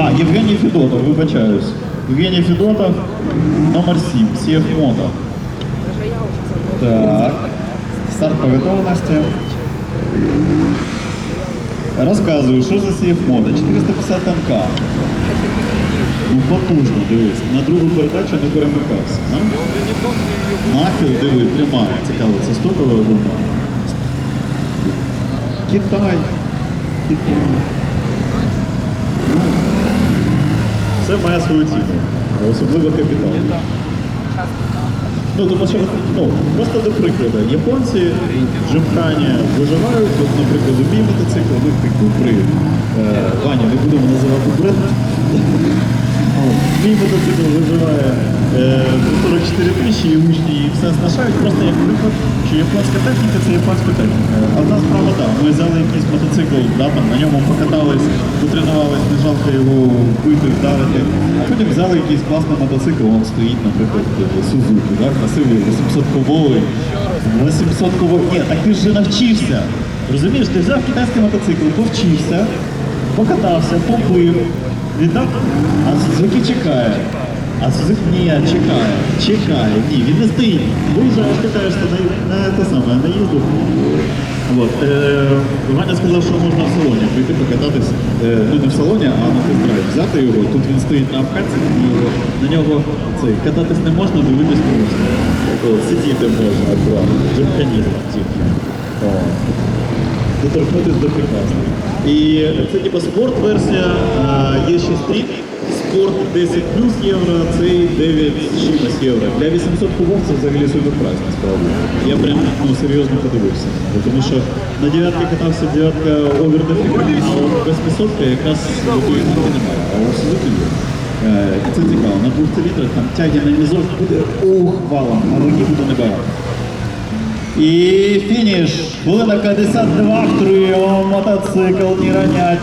А, Євгеній Федотов, вибачаюсь. Євгеній Федотов, номер 7, CF Moto. Так. Старт по готовності. Розказую, що за CF Moto? 450 МК. Ну, потужно, дивись. На другу передачу не перемикався. а? Нахил, диви, тримає. Цікаво, це стопова гума. Китай. Китай. Це має свою ціну, особливо капітал. Ну, тому що, ну, просто до прикладу, японці Джимхані виживають, от, наприклад, мій мотоцикл, ми типу при е, Ваня, не будемо називати бренд. Мій мотоцикл виживає 44 тисячі і учні і все знашають, просто як приклад, що японська техніка це японська техніка. А в нас справа так, ми взяли якийсь мотоцикл, да, там, на ньому покатались, потренувались, не жалко його бити, вдарити. Потім взяли якийсь класний мотоцикл, він стоїть, наприклад, Сузуки, да, красивий 800 кововий. 800 кововий. Ні, так ти ж вже навчився. Розумієш, ти взяв китайський мотоцикл, повчився, покатався, попив, віддав, а Сузуки чекає. А Сузуки ні, чекає, чекає, ні, він не стоїть. Виїжджаєш, катаєшся на, на те саме, на їзду. От, е, Ваня сказав, що можна в салоні прийти покататись, е, ну не в салоні, а на тест-драйв. Взяти його, тут він стоїть на обкатці, його, на нього цей, кататись не можна, дивитись не можна. О, сидіти можна акуратно, джимканізм тільки. О. Доторкнутись до прекрасного. І це типу спорт-версія, а, є ще стріт, спорт 10 плюс євро, цей 9 з чимось євро. Для 800 кубов це взагалі супер прайс, насправді. Я прям ну, серйозно подивився. Бо Тому що на дев'ятки катався дев'ятка овер а от 800 якраз такої знати немає, а у Suzuki є. Е, І це цікаво, на двох циліндрах там тяги на низок буде ух, валом, а ваги буде небагато. І фініш. Хвилина 52, трио, мотоцикл не ронять.